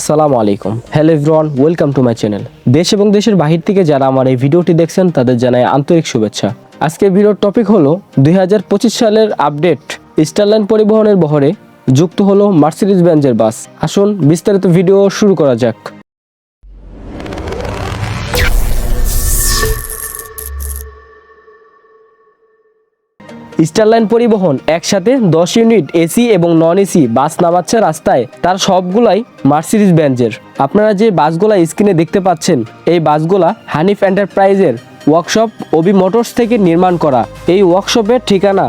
আসসালামু আলাইকুম। Hello everyone welcome to my channel দেশ এবং দেশের বাহির থেকে যারা আমার এই ভিডিওটি দেখছেন, তাদের জানাই আন্তরিক শুভেচ্ছা। আজকে ভিডিওর টপিক হলো দুই হাজার পঁচিশ সালের আপডেট স্টারলাইন পরিবহনের বহরে যুক্ত হলো মার্সিডিজ বেঞ্জের বাস আসুন বিস্তারিত ভিডিও শুরু করা যাক। স্টারলাইন পরিবহন একসাথে দশ ইউনিট এসি এবং নন এসি বাস নামাচ্ছে রাস্তায়। তার সবগুলাই মার্সিডিস ব্যাঞ্জের। আপনারা যে বাসগুলা স্ক্রিনে দেখতে পাচ্ছেন, এই বাসগুলা হানিফ এন্টারপ্রাইজের ওয়ার্কশপ ওবি মোটরস থেকে নির্মাণ করা। এই ওয়ার্কশপের ঠিকানা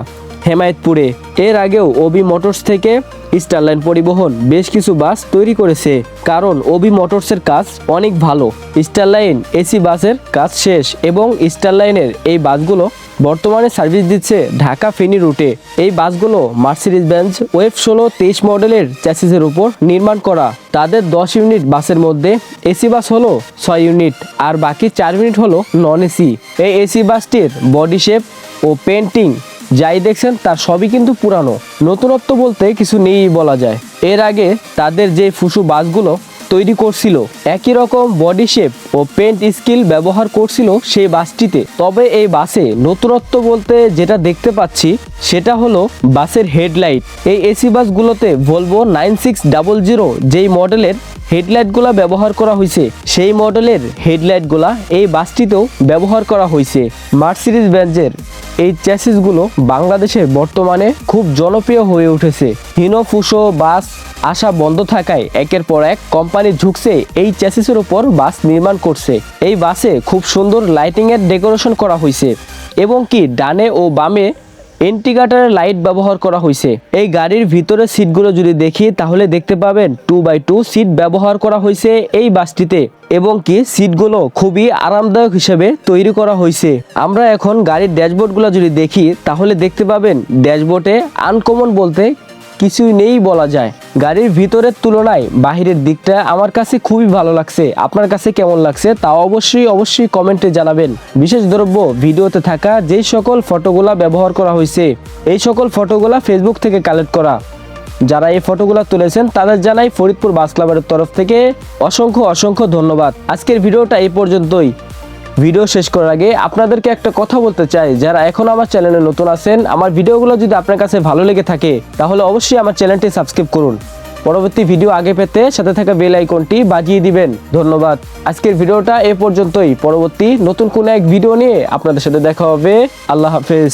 হেমায়তপুরে। এর আগেও ওবি মোটরস থেকে স্টারলাইন পরিবহন বেশ কিছু বাস তৈরি করেছে, কারণ ওবি মোটরসের কাজ অনেক ভালো। স্টারলাইন এসি বাসের কাজ শেষ এবং স্টারলাইনের এই বাসগুলো বর্তমানে সার্ভিস দিচ্ছে ঢাকা ফেনি রুটে। এই বাসগুলো মার্সিডিজ বেঞ্জ ওয়েব ষোলো তেইশ মডেলের চ্যাসিসের উপর নির্মাণ করা। তাদের দশ ইউনিট বাসের মধ্যে এসি বাস হলো ছয় ইউনিট, আর বাকি চার ইউনিট হলো নন এসি। এই এসি বাসটির বডি শেপ ও পেন্টিং যাই দেখছেন, তার সবই কিন্তু পুরানো। নতুনত্ব বলতে কিছু নেই বলা যায়। এর আগে তাদের যে ফুসু বাসগুলো তৈরি করছিল। একই রকম বডি শেপ ও পেন্ট স্কিল ব্যবহার করছিল সেই বাসটিতে। তবে এই বাসে নতুনত্ব বলতে যেটা দেখতে পাচ্ছি, সেটা হলো বাসের হেডলাইট। এই AC বাসগুলোতে Volvo nine six double zero যেই মডেলের হেডলাইটগুলো ব্যবহার করা হয়েছে, সেই মডেলের হেডলাইটগুলা এই বাসটিতেও ব্যবহার করা হয়েছে। মার্সিডিজ বেঞ্জের এই চ্যাসিসগুলো বাংলাদেশে বর্তমানে খুব জনপ্রিয় হয়ে উঠেছে। হিনোফুসো বাস আসা বন্ধ থাকায় একের পর এক কোম্পানি ঝুঁকছে এই চ্যাসিসের উপর বাস নির্মাণ করছে। এই বাসে খুব সুন্দর লাইটিংয়ের ডেকোরেশন করা হয়েছে এবং কি ডানে ও বামে ইন্ডিকেটারের লাইট ব্যবহার করা হয়েছে। এই গাড়ির ভিতরে সিটগুলো যদি দেখি, তাহলে দেখতে পাবেন টু বাই টু সিট ব্যবহার করা হয়েছে এই বাসটিতে এবং কি সিটগুলো খুবই আরামদায়ক হিসেবে তৈরি করা হয়েছে। আমরা এখন গাড়ির ড্যাশবোর্ডগুলো যদি দেখি, তাহলে দেখতে পাবেন ড্যাশবোর্ডে আনকমন বলতে কিছুই নেই বলা যায়। গাড়ির ভিতরের তুলনায় বাহিরের দিকটা আমার কাছে খুবই ভালো লাগছে। আপনার কাছে কেমন লাগছে তা অবশ্যই অবশ্যই কমেন্টে জানাবেন। বিশেষ দ্রব্য ভিডিওতে থাকা যেই সকল ফটোগুলা ব্যবহার করা হয়েছে, এই সকল ফটোগুলা ফেসবুক থেকে কালেক্ট করা। যারা এই ফটোগুলো তুলেছেন, তাদের জানাই ফরিদপুর বাস ক্লাবের তরফ থেকে অসংখ্য অসংখ্য ধন্যবাদ। আজকের ভিডিওটা এই পর্যন্তই। ভিডিও শেষ করার আগে আপনাদেরকে একটা কথা বলতে চাই, যারা এখন আমার চ্যানেলে নতুন আছেন, আমার ভিডিওগুলো যদি আপনার কাছে ভালো লেগে থাকে, তাহলে অবশ্যই আমার চ্যানেলটি সাবস্ক্রাইব করুন। পরবর্তী ভিডিও আগে পেতে সাথে থাকা বেল আইকনটি বাজিয়ে দিবেন। ধন্যবাদ। আজকের ভিডিওটা এ পর্যন্তই। পরবর্তী নতুন কোনো এক ভিডিও নিয়ে আপনাদের সাথে দেখা হবে। আল্লাহ হাফেজ।